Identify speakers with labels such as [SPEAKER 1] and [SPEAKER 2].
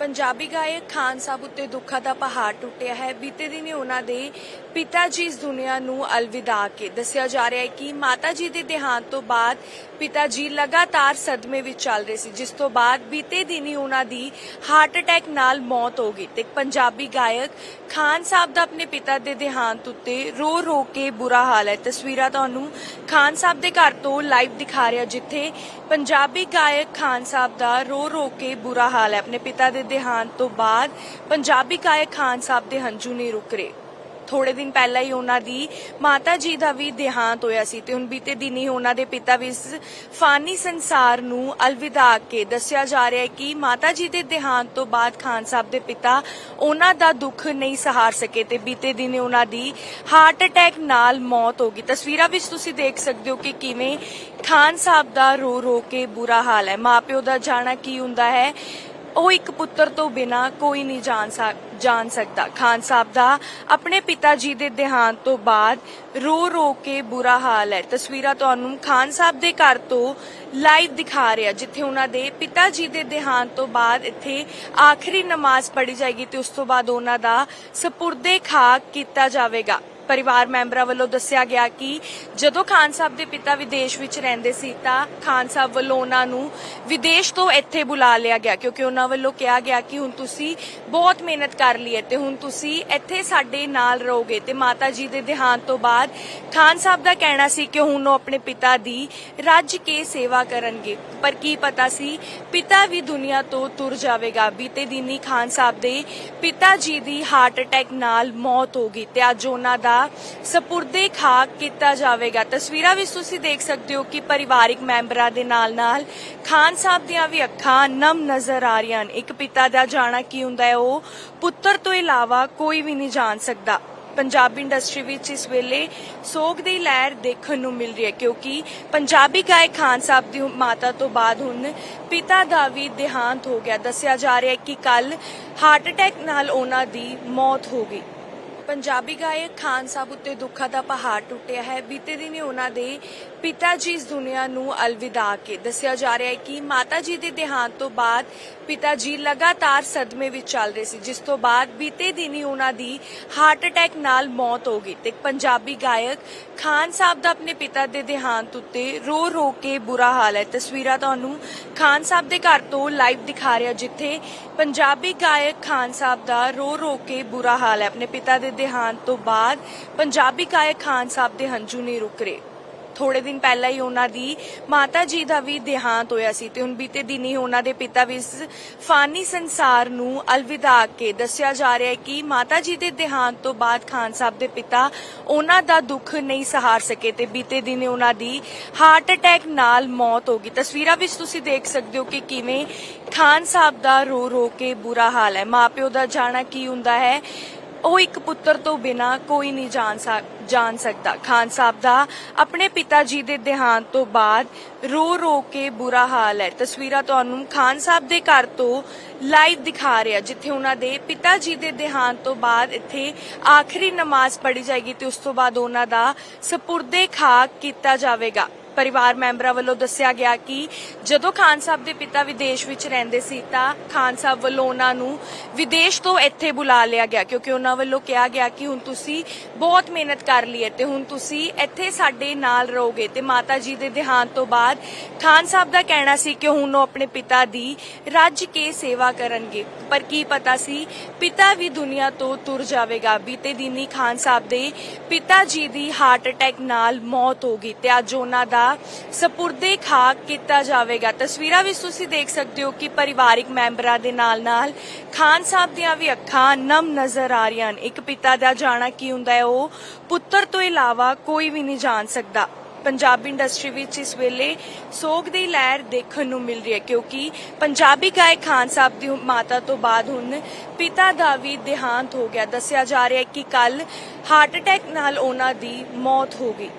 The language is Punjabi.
[SPEAKER 1] ਪੰਜਾਬੀ ਗਾਇਕ ਖਾਨ ਸਾਹਿਬ ਉੱਤੇ ਦੁੱਖਾਂ ਦਾ ਪਹਾੜ ਟੁੱਟਿਆ ਹੈ। ਬੀਤੇ ਦਿਨੀ ਉਹਨਾਂ ਦੇ ਪਿਤਾ ਜੀ ਇਸ ਦੁਨੀਆ ਨੂੰ ਅਲਵਿਦਾ ਕੇ ਦੱਸਿਆ ਜਾ ਰਿਹਾ ਹੈ ਕਿ ਮਾਤਾ ਜੀ ਦੇ ਦੇਹਾਂਤ ਤੋਂ ਬਾਅਦ ਪਿਤਾ ਜੀ ਲਗਾਤਾਰ ਸਦਮੇ ਵਿੱਚ ਚੱਲ ਰਹੇ ਸੀ, ਜਿਸ ਤੋਂ ਬਾਅਦ ਬੀਤੇ ਦਿਨੀ ਉਹਨਾਂ ਦੀ ਹਾਰਟ ਅਟੈਕ ਨਾਲ ਮੌਤ ਹੋ ਗਈ ਤੇ ਪੰਜਾਬੀ ਗਾਇਕ ਖਾਨ ਸਾਹਿਬ ਦਾ ਆਪਣੇ ਪਿਤਾ ਦੇ ਦੇਹਾਂਤ ਉੱਤੇ ਰੋ ਰੋ ਕੇ ਬੁਰਾ ਹਾਲ ਹੈ। ਤਸਵੀਰਾਂ ਤੁਹਾਨੂੰ ਖਾਨ ਸਾਹਿਬ ਦੇ ਘਰ ਤੋਂ ਲਾਈਵ ਦਿਖਾ ਰਿਹਾ, ਜਿੱਥੇ ਪੰਜਾਬੀ ਗਾਇਕ ਖਾਨ ਸਾਹਿਬ ਦਾ ਰੋ ਰੋ ਕੇ ਬੁਰਾ ਹਾਲ ਹੈ। ਆਪਣੇ ਪਿਤਾ ਦੇ ਦੇਹਾਂਤ ਤੋਂ ਬਾਅਦ ਪੰਜਾਬੀ ਗਾਇਕ ਖਾਨ ਸਾਹਿਬ ਦੇ ਹੰਝੂ ਨਹੀਂ ਰੁਕ ਰਹੇ। ਥੋੜੇ ਦਿਨ ਪਹਿਲਾਂ ਹੀ ਉਹਨਾਂ ਦੀ ਮਾਤਾ ਜੀ ਦਾ ਵੀ ਦੇਹਾਂਤ ਹੋਇਆ ਸੀ ਤੇ ਹੁਣ ਬੀਤੇ ਦਿਨ ਹੀ ਉਹਨਾਂ ਦੇ ਪਿਤਾ ਵੀ ਇਸ ਫਾਨੀ ਸੰਸਾਰ ਨੂੰ ਅਲਵਿਦਾ ਕੇ ਦੱਸਿਆ ਜਾ ਰਿਹਾ ਹੈ ਕਿ ਮਾਤਾ ਜੀ ਦੇ ਦੇਹਾਂਤ ਤੋਂ ਬਾਅਦ ਖਾਨ ਸਾਹਿਬ ਦੇ ਪਿਤਾ ਉਹਨਾਂ ਦਾ ਦੁੱਖ ਨਹੀਂ ਸਹਾਰ ਸਕੇ ਤੇ ਬੀਤੇ ਦਿਨ ਹੀ ਉਹਨਾਂ ਦੀ ਹਾਰਟ ਅਟੈਕ ਨਾਲ ਮੌਤ ਹੋ ਗਈ। ਤਸਵੀਰਾਂ ਵਿੱਚ ਤੁਸੀਂ ਦੇਖ ਸਕਦੇ ਹੋ ਕਿ ਕਿਵੇਂ ਖਾਨ ਸਾਹਿਬ ਦਾ ਰੋ ਰੋ ਕੇ ਬੁਰਾ ਹਾਲ ਹੈ। ਮਾਪਿਓ ਦਾ ਜਾਣਾ ਕੀ ਹੁੰਦਾ ਹੈ? ਉਹ ਇੱਕ ਪੁੱਤਰ ਤੋਂ ਬਿਨਾ ਕੋਈ ਨਹੀਂ ਜਾਣ ਜਾਣ ਸਕਦਾ। ਖਾਨ ਸਾਹਿਬ ਦਾ ਆਪਣੇ ਪਿਤਾ ਜੀ ਦੇ ਦੇਹਾਂਤ ਤੋਂ ਬਾਅਦ ਰੋ ਰੋ ਕੇ ਬੁਰਾ ਹਾਲ ਹੈ। ਤਸਵੀਰਾਂ ਤੁਹਾਨੂੰ ਖਾਨ ਸਾਹਿਬ ਦੇ ਘਰ ਤੋਂ ਲਾਈਵ ਦਿਖਾ ਰਿਹਾ, ਜਿੱਥੇ ਉਹਨਾਂ ਦੇ ਪਿਤਾ ਜੀ ਦੇ ਦੇਹਾਂਤ ਤੋਂ ਬਾਅਦ ਇੱਥੇ ਆਖਰੀ ਨਮਾਜ਼ ਪੜ੍ਹੀ ਜਾਏਗੀ ਤੇ ਉਸ ਤੋਂ ਬਾਅਦ ਉਹਨਾਂ ਦਾ ਸਪੁਰਦੇ ਖਾਕ ਕੀਤਾ ਜਾਵੇਗਾ। ਪਰਿਵਾਰ ਮੈਂਬਰਾਂ ਵੱਲੋਂ ਦੱਸਿਆ ਗਿਆ ਕਿ ਜਦੋਂ ਖਾਨ ਸਾਹਿਬ ਦੇ ਪਿਤਾ ਵਿਦੇਸ਼ ਵਿੱਚ ਰਹਿੰਦੇ ਸੀ ਤਾਂ ਖਾਨ ਸਾਹਿਬ ਵੱਲੋਂ ਉਹਨਾਂ ਨੂੰ ਵਿਦੇਸ਼ ਤੋਂ ਇੱਥੇ ਬੁਲਾ ਲਿਆ ਗਿਆ, ਕਿਉਂਕਿ ਉਹਨਾਂ ਵੱਲੋਂ ਕਿਹਾ ਗਿਆ ਕਿ ਹੁਣ ਤੁਸੀਂ ਬਹੁਤ ਮਿਹਨਤ ਕਰ ਲਈ ਹੈ ਤੇ ਹੁਣ ਤੁਸੀਂ ਇੱਥੇ ਸਾਡੇ ਨਾਲ ਰਹੋਗੇ। ਤੇ ਮਾਤਾ ਜੀ ਦੇ ਦੇਹਾਂਤ ਤੋਂ ਬਾਅਦ ਖਾਨ ਸਾਹਿਬ ਦਾ ਕਹਿਣਾ ਸੀ ਕਿ ਹੁਣ ਉਹ ਆਪਣੇ ਪਿਤਾ ਦੀ ਰੱਜ ਕੇ ਸੇਵਾ ਕਰਨਗੇ। ਪਰ ਕੀ ਪਤਾ ਸੀ, ਪਿਤਾ ਵੀ ਦੁਨੀਆ ਤੋਂ ਤੁਰ ਜਾਵੇਗਾ। ਬੀਤੇ ਦਿਨੀ ਖਾਨ ਸਾਹਿਬ ਦੇ ਪਿਤਾ ਜੀ ਦੀ ਹਾਰਟ ਅਟੈਕ ਨਾਲ ਮੌਤ ਹੋ ਗਈ ਤੇ ਅੱਜ ਉਹਨਾਂ ਦਾ ਸਪੁਰਦੇ ਖਾਕ ਕੀਤਾ ਜਾਵੇਗਾ। ਤਸਵੀਰਾਂ ਵਿੱਚ ਤੁਸੀਂ ਦੇਖ ਸਕਦੇ ਹੋ ਕਿ ਪਰਿਵਾਰਿਕ ਮੈਂਬਰਾਂ ਦੇ ਨਾਲ-ਨਾਲ ਖਾਨ ਸਾਹਿਬ ਦੀਆਂ ਵੀ ਅੱਖਾਂ ਨਮ ਨਜ਼ਰ ਆ ਰਹੀਆਂ ਹਨ ਇੱਕ ਪਿਤਾ ਦਾ ਜਾਣਾ ਕੀ ਹੁੰਦਾ ਹੈ, ਉਹ ਪੁੱਤਰ ਤੋਂ ਇਲਾਵਾ ਕੋਈ ਵੀ ਨਹੀਂ ਜਾਣ ਸਕਦਾ। ਪੰਜਾਬੀ ਇੰਡਸਟਰੀ ਵਿੱਚ ਇਸ ਵੇਲੇ ਸੋਗ ਦੀ ਲਹਿਰ ਦੇਖਣ ਨੂੰ ਮਿਲ ਰਹੀ ਹੈ, ਕਿਉਂਕਿ ਪੰਜਾਬੀ ਗਾਇਕ ਖਾਨ ਸਾਹਿਬ ਦੀ ਮਾਤਾ ਤੋਂ ਬਾਅਦ ਹੁਣ ਪਿਤਾ ਦਾ ਵੀ ਦੇਹਾਂਤ ਹੋ ਗਿਆ। ਦੱਸਿਆ ਜਾ ਰਿਹਾ ਹੈ ਕਿ ਕੱਲ ਹਾਰਟ ਅਟੈਕ ਨਾਲ ਉਹਨਾਂ ਦੀ ਮੌਤ ਹੋ ਗਈ। ਪੰਜਾਬੀ ਗਾਇਕ ਖਾਨ ਸਾਹਿਬ ਉੱਤੇ ਦੁੱਖਾਂ ਦਾ ਪਹਾੜ ਟੁੱਟਿਆ ਹੈ। ਬੀਤੇ ਦਿਨੀ ਉਹਨਾਂ ਦੇ ਪਿਤਾ ਜੀ ਇਸ ਦੁਨੀਆ ਨੂੰ ਅਲਵਿਦਾ ਕੇ। ਦੱਸਿਆ ਜਾ ਰਿਹਾ ਹੈ ਕਿ ਮਾਤਾ ਜੀ ਦੇ ਦੇਹਾਂਤ ਤੋਂ ਬਾਅਦ ਪਿਤਾ ਜੀ ਲਗਾਤਾਰ ਸਦਮੇ ਵਿੱਚ ਚੱਲ ਰਹੇ ਸੀ, ਜਿਸ ਤੋਂ ਬਾਅਦ ਬੀਤੇ ਦਿਨੀ ਉਹਨਾਂ ਦੀ ਹਾਰਟ ਅਟੈਕ ਨਾਲ ਮੌਤ ਹੋ ਗਈ ਤੇ ਪੰਜਾਬੀ ਗਾਇਕ ਖਾਨ ਸਾਹਿਬ ਦਾ ਆਪਣੇ ਪਿਤਾ ਦੇ ਦੇਹਾਂਤ ਉੱਤੇ ਰੋ ਰੋ ਕੇ ਬੁਰਾ ਹਾਲ ਹੈ। ਤਸਵੀਰਾਂ ਤੁਹਾਨੂੰ ਖਾਨ ਸਾਹਿਬ ਦੇ ਘਰ ਤੋਂ ਲਾਈਵ ਦਿਖਾ ਰਿਹਾ, ਜਿੱਥੇ ਪੰਜਾਬੀ ਗਾਇਕ ਖਾਨ ਸਾਹਿਬ ਦਾ ਰੋ ਰੋ ਕੇ ਬੁਰਾ ਹਾਲ ਹੈ। ਆਪਣੇ ਪਿਤਾ ਦੇ ਦੇਹਾਂਤ ਤੋਂ ਬਾਅਦ ਪੰਜਾਬੀ ਗਾਇਕ ਖਾਨ ਸਾਹਿਬ ਦੇ ਹੰਝੂ ਨਹੀਂ ਰੁਕ ਰਹੇ। ਥੋੜੇ ਦਿਨ ਪਹਿਲਾਂ ਹੀ ਉਹਨਾਂ ਦੀ ਮਾਤਾ ਜੀ ਦਾ ਵੀ ਦੇਹਾਂਤ ਹੋਇਆ ਸੀ ਤੇ ਹੁਣ ਬੀਤੇ ਦਿਨ ਹੀ ਉਹਨਾਂ ਦੇ ਪਿਤਾ ਵੀ ਇਸ ਫਾਨੀ ਸੰਸਾਰ ਨੂੰ ਅਲਵਿਦਾ ਕੇ ਦੱਸਿਆ ਜਾ ਰਿਹਾ ਹੈ ਕਿ ਮਾਤਾ ਜੀ ਦੇ ਦੇਹਾਂਤ ਤੋਂ ਬਾਅਦ ਖਾਨ ਸਾਹਿਬ ਦੇ ਪਿਤਾ ਉਹਨਾਂ ਦਾ ਦੁੱਖ ਨਹੀਂ ਸਹਾਰ ਸਕੇ ਤੇ ਬੀਤੇ ਦਿਨ ਹੀ ਉਹਨਾਂ ਦੀ ਹਾਰਟ ਅਟੈਕ ਨਾਲ ਮੌਤ ਹੋ ਗਈ। ਤਸਵੀਰਾਂ ਵਿੱਚ ਤੁਸੀਂ ਦੇਖ ਸਕਦੇ ਹੋ ਕਿ ਕਿਵੇਂ ਖਾਨ ਸਾਹਿਬ ਦਾ ਰੋ ਰੋ ਕੇ ਬੁਰਾ ਹਾਲ ਹੈ। ਮਾਪਿਓ ਦਾ ਜਾਣਾ ਕੀ ਹੁੰਦਾ ਹੈ? ਉਹ ਇੱਕ ਪੁੱਤਰ ਤੋਂ ਬਿਨਾ ਕੋਈ ਨਹੀਂ ਜਾਣ ਜਾਣ ਸਕਦਾ। ਖਾਨ ਸਾਹਿਬ ਦਾ ਆਪਣੇ ਪਿਤਾ ਜੀ ਦੇ ਦੇਹਾਂਤ ਤੋਂ ਬਾਅਦ ਰੋ ਰੋ ਕੇ ਬੁਰਾ ਹਾਲ ਹੈ। ਤਸਵੀਰਾਂ ਤੁਹਾਨੂੰ ਖਾਨ ਸਾਹਿਬ ਦੇ ਘਰ ਤੋਂ ਲਾਈਵ ਦਿਖਾ ਰਿਹਾ, ਜਿੱਥੇ ਉਹਨਾਂ ਦੇ ਪਿਤਾ ਜੀ ਦੇ ਦੇਹਾਂਤ ਤੋਂ ਬਾਅਦ ਇੱਥੇ ਆਖਰੀ ਨਮਾਜ਼ ਪੜ੍ਹੀ ਜਾਏਗੀ ਤੇ ਉਸ ਤੋਂ ਬਾਅਦ ਉਹਨਾਂ ਦਾ ਸਪੁਰਦੇ ਖਾਕ ਕੀਤਾ ਜਾਵੇਗਾ। ਪਰਿਵਾਰ ਮੈਂਬਰਾਂ ਵੱਲੋਂ ਦੱਸਿਆ ਗਿਆ ਕਿ ਜਦੋਂ ਖਾਨ ਸਾਹਿਬ ਦੇ ਪਿਤਾ ਵਿਦੇਸ਼ ਵਿੱਚ ਰਹਿੰਦੇ ਸੀ ਤਾਂ ਖਾਨ ਸਾਹਿਬ ਵੱਲੋਂ ਉਹਨਾਂ ਨੂੰ ਵਿਦੇਸ਼ ਤੋਂ ਇੱਥੇ ਬੁਲਾ ਲਿਆ ਗਿਆ ਕਿਉਂਕਿ ਉਹਨਾਂ ਵੱਲੋਂ ਕਿਹਾ ਗਿਆ ਕਿ ਹੁਣ ਤੁਸੀਂ ਬਹੁਤ ਮਿਹਨਤ ਕਰ ਲਈ ਹੈ ਤੇ ਹੁਣ ਤੁਸੀਂ ਇੱਥੇ ਸਾਡੇ ਨਾਲ ਰਹੋਗੇ ਤੇ ਮਾਤਾ ਜੀ ਦੇ ਦੇਹਾਂਤ ਤੋਂ ਬਾਅਦ ਖਾਨ ਸਾਹਿਬ ਦਾ ਕਹਿਣਾ ਸੀ ਕਿ ਹੁਣ ਉਹ ਆਪਣੇ ਪਿਤਾ ਦੀ ਰੱਜ ਕੇ ਸੇਵਾ ਕਰਨਗੇ। ਪਰ ਕੀ ਪਤਾ ਸੀ, ਪਿਤਾ ਵੀ ਦੁਨੀਆ ਤੋਂ ਤੁਰ ਜਾਵੇਗਾ। ਬੀਤੇ ਦਿਨੀ ਖਾਨ ਸਾਹਿਬ ਦੇ ਪਿਤਾ ਜੀ ਦੀ ਹਾਰਟ ਅਟੈਕ ਨਾਲ ਮੌਤ ਹੋ ਗਈ ਤੇ ਅੱਜ ਉਹਨਾਂ ਦਾ ਸਪੁਰਦੇ ਖਾਕ ਕੀਤਾ ਜਾਵੇਗਾ। ਤਸਵੀਰਾਂ ਵਿੱਚ ਤੁਸੀਂ ਦੇਖ ਸਕਦੇ ਹੋ ਕਿ ਪਰਿਵਾਰਿਕ ਮੈਂਬਰਾਂ ਦੇ ਨਾਲ-ਨਾਲ ਖਾਨ ਸਾਹਿਬ ਦੀਆਂ ਵੀ ਅੱਖਾਂ ਨਮ ਨਜ਼ਰ ਆ ਰਹੀਆਂ ਹਨ। ਇੱਕ ਪਿਤਾ ਦਾ ਜਾਣਾ ਕੀ ਹੁੰਦਾ ਹੈ, ਉਹ ਪੁੱਤਰ ਤੋਂ ਇਲਾਵਾ ਕੋਈ ਵੀ ਨਹੀਂ ਜਾਣ ਸਕਦਾ। ਪੰਜਾਬੀ ਇੰਡਸਟਰੀ ਵਿੱਚ ਇਸ ਵੇਲੇ ਸੋਗ ਦੀ ਲਹਿਰ ਦੇਖਣ ਨੂੰ ਮਿਲ ਰਹੀ ਹੈ, ਕਿਉਂਕਿ ਪੰਜਾਬੀ ਗਾਇਕ ਖਾਨ ਸਾਹਿਬ ਦੀ ਮਾਤਾ ਤੋਂ ਬਾਅਦ ਹੁਣ ਪਿਤਾ ਦਾ ਵੀ ਦੇਹਾਂਤ ਹੋ ਗਿਆ। ਦੱਸਿਆ ਜਾ ਰਿਹਾ ਹੈ ਕਿ ਕੱਲ ਹਾਰਟ ਅਟੈਕ ਨਾਲ ਉਹਨਾਂ ਦੀ ਮੌਤ ਹੋ ਗਈ।